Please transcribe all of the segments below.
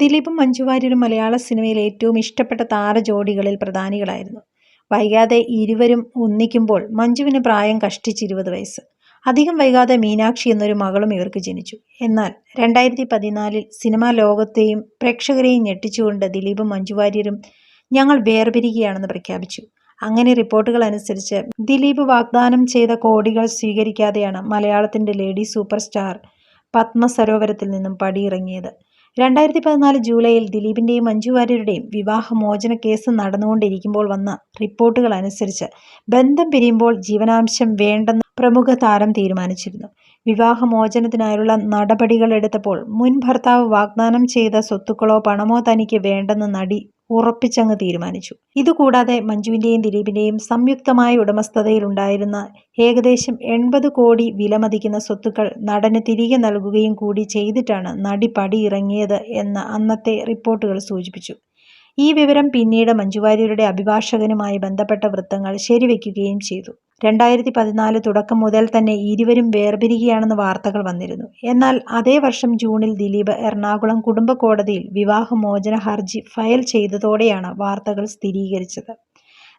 ദിലീപും മഞ്ജു വാര്യരും മലയാള സിനിമയിൽ ഏറ്റവും ഇഷ്ടപ്പെട്ട താരജോഡികളിൽ പ്രധാനികളായിരുന്നു. വൈകാതെ ഇരുവരും ഒന്നിക്കുമ്പോൾ മഞ്ജുവിന് പ്രായം കഷ്ടിച്ച് ഇരുപത് വയസ്സ്. അധികം വൈകാതെ മീനാക്ഷി എന്നൊരു മകളും ഇവർക്ക് ജനിച്ചു. എന്നാൽ രണ്ടായിരത്തി പതിനാലിൽ സിനിമാ ലോകത്തെയും പ്രേക്ഷകരെയും ഞെട്ടിച്ചുകൊണ്ട് ദിലീപും മഞ്ജു വാര്യരും ഞങ്ങൾ വേർപിരിയുകയാണെന്ന് പ്രഖ്യാപിച്ചു. അങ്ങനെ റിപ്പോർട്ടുകൾ അനുസരിച്ച് ദിലീപ് വാഗ്ദാനം ചെയ്ത കോടികൾ സ്വീകരിക്കാതെയാണ് മലയാളത്തിന്റെ ലേഡി സൂപ്പർ സ്റ്റാർ പത്മസരോവരത്തിൽ നിന്നും പടിയിറങ്ങിയത്. രണ്ടായിരത്തി പതിനാല് ജൂലൈയിൽ ദിലീപിന്റെയും മഞ്ജു വാര്യരുടെയും വിവാഹമോചന കേസ് നടന്നുകൊണ്ടിരിക്കുമ്പോൾ വന്ന റിപ്പോർട്ടുകൾ അനുസരിച്ച് ബന്ധം പിരിയുമ്പോൾ ജീവനാംശം വേണ്ടെന്ന് പ്രമുഖ താരം തീരുമാനിച്ചിരുന്നു. വിവാഹമോചനത്തിനായുള്ള നടപടികളെടുത്തപ്പോൾ മുൻ ഭർത്താവ് വാഗ്ദാനം ചെയ്ത സ്വത്തുക്കളോ പണമോ തനിക്ക് വേണ്ടെന്ന് നടി ഉറപ്പിച്ചങ്ങ് തീരുമാനിച്ചു. ഇതുകൂടാതെ മഞ്ജുവിന്റെയും ദിലീപിന്റെയും സംയുക്തമായ ഉടമസ്ഥതയിലുണ്ടായിരുന്ന ഏകദേശം എൺപത് കോടി വിലമതിക്കുന്ന സ്വത്തുക്കൾ നടന് തിരികെ നൽകുകയും കൂടി ചെയ്തിട്ടാണ് നടി പടിയിറങ്ങിയത് എന്ന് അന്നത്തെ റിപ്പോർട്ടുകൾ സൂചിപ്പിച്ചു. ഈ വിവരം പിന്നീട് മഞ്ജുവാര്യരുടെ അഭിഭാഷകനുമായി ബന്ധപ്പെട്ട വൃത്തങ്ങൾ ശരിവെക്കുകയും ചെയ്തു. രണ്ടായിരത്തി പതിനാല് തുടക്കം മുതൽ തന്നെ ഇരുവരും വേർപിരിയുകയാണെന്ന് വാർത്തകൾ വന്നിരുന്നു. എന്നാൽ അതേ വർഷം ജൂണിൽ ദിലീപ് എറണാകുളം കുടുംബ കോടതിയിൽ വിവാഹമോചന ഹർജി ഫയൽ ചെയ്തതോടെയാണ് വാർത്തകൾ സ്ഥിരീകരിച്ചത്.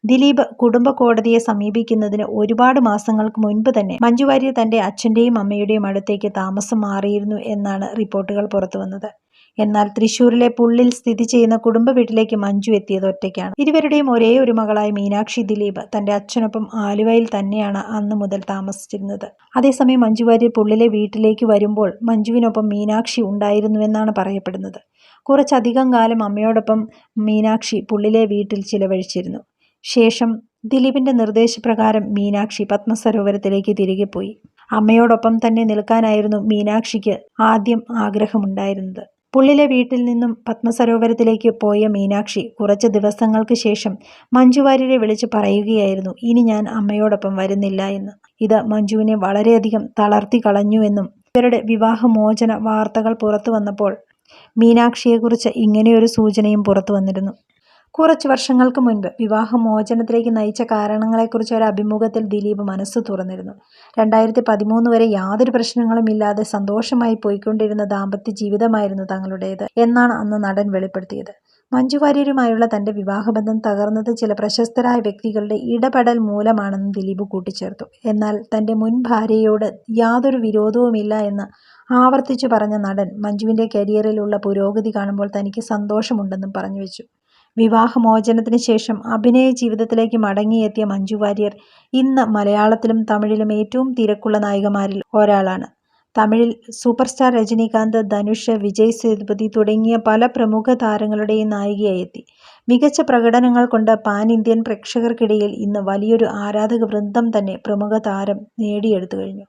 ദിലീപ് കുടുംബ കോടതിയെ സമീപിക്കുന്നതിന് ഒരുപാട് മാസങ്ങൾക്ക് മുൻപ് തന്നെ മഞ്ജു വാര്യർ തന്റെ അച്ഛന്റെയും അമ്മയുടെയും അടുത്തേക്ക് താമസം മാറിയിരുന്നു എന്നാണ് റിപ്പോർട്ടുകൾ പുറത്തുവന്നത്. എന്നാൽ തൃശൂരിലെ പുള്ളിൽ സ്ഥിതി ചെയ്യുന്ന കുടുംബ വീട്ടിലേക്ക് മഞ്ജു എത്തിയത് ഒറ്റയ്ക്കാണ്. ഇരുവരുടെയും ഒരേ ഒരു മകളായ മീനാക്ഷി ദിലീപ് തന്റെ അച്ഛനൊപ്പം ആലുവയിൽ തന്നെയാണ് അന്ന് മുതൽ താമസിച്ചിരുന്നത്. അതേസമയം മഞ്ജു വാര്യർ പുള്ളിലെ വീട്ടിലേക്ക് വരുമ്പോൾ മഞ്ജുവിനൊപ്പം മീനാക്ഷി ഉണ്ടായിരുന്നുവെന്നാണ് പറയപ്പെടുന്നത്. കുറച്ചധികം കാലം അമ്മയോടൊപ്പം മീനാക്ഷി പുള്ളിലെ വീട്ടിൽ ചിലവഴിച്ചിരുന്നു. ശേഷം ദിലീപിന്റെ നിർദ്ദേശപ്രകാരം മീനാക്ഷി പത്മസരോവരത്തിലേക്ക് തിരികെ പോയി. അമ്മയോടൊപ്പം തന്നെ നിൽക്കാനായിരുന്നു മീനാക്ഷിക്ക് ആദ്യം ആഗ്രഹമുണ്ടായിരുന്നത്. പുള്ളിലെ വീട്ടിൽ നിന്നും പത്മസരോവരത്തിലേക്ക് പോയ മീനാക്ഷി കുറച്ച് ദിവസങ്ങൾക്ക് ശേഷം മഞ്ജുവാര്യരെ വിളിച്ച് പറയുകയായിരുന്നു ഇനി ഞാൻ അമ്മയോടൊപ്പം വരുന്നില്ല എന്ന്. ഇത് മഞ്ജുവിനെ വളരെയധികം തളർത്തി കളഞ്ഞുവെന്നും ഇവരുടെ വിവാഹമോചന വാർത്തകൾ പുറത്തു വന്നപ്പോൾ മീനാക്ഷിയെക്കുറിച്ച് ഇങ്ങനെയൊരു സൂചനയും പുറത്തുവന്നിരുന്നു. കുറച്ച് വർഷങ്ങൾക്ക് മുൻപ് വിവാഹമോചനത്തിലേക്ക് നയിച്ച കാരണങ്ങളെക്കുറിച്ച് ഒരു അഭിമുഖത്തിൽ ദിലീപ് മനസ്സ് തുറന്നിരുന്നു. രണ്ടായിരത്തി പതിമൂന്ന് വരെ യാതൊരു പ്രശ്നങ്ങളും ഇല്ലാതെ സന്തോഷമായി പോയിക്കൊണ്ടിരുന്ന ദാമ്പത്യ ജീവിതമായിരുന്നു തങ്ങളുടേത് എന്നാണ് അന്ന് നടൻ വെളിപ്പെടുത്തിയത്. മഞ്ജു വാര്യരുമായുള്ള വിവാഹബന്ധം തകർന്നത് ചില പ്രശസ്തരായ വ്യക്തികളുടെ ഇടപെടൽ മൂലമാണെന്ന് ദിലീപ് കൂട്ടിച്ചേർത്തു. എന്നാൽ തന്റെ മുൻ ഭാര്യയോട് യാതൊരു വിരോധവുമില്ല എന്ന് ആവർത്തിച്ചു പറഞ്ഞ നടൻ മഞ്ജുവിന്റെ കരിയറിലുള്ള പുരോഗതി കാണുമ്പോൾ തനിക്ക് സന്തോഷമുണ്ടെന്നും പറഞ്ഞുവെച്ചു. വിവാഹമോചനത്തിന് ശേഷം അഭിനയ ജീവിതത്തിലേക്ക് മടങ്ങിയെത്തിയ മഞ്ജു വാര്യർ ഇന്ന് മലയാളത്തിലും തമിഴിലും ഏറ്റവും തിരക്കുള്ള നായികമാരിൽ ഒരാളാണ്. തമിഴിൽ സൂപ്പർ സ്റ്റാർ രജനീകാന്ത് ധനുഷ്, വിജയ് സേതുപതി തുടങ്ങിയ പല പ്രമുഖ താരങ്ങളുടെയും നായികയായി എത്തി. മികച്ച പ്രകടനങ്ങൾ കൊണ്ട് പാൻ ഇന്ത്യൻ പ്രേക്ഷകർക്കിടയിൽ ഇന്ന് വലിയൊരു ആരാധക വൃന്ദം തന്നെ പ്രമുഖ താരം നേടിയെടുത്തു കഴിഞ്ഞു.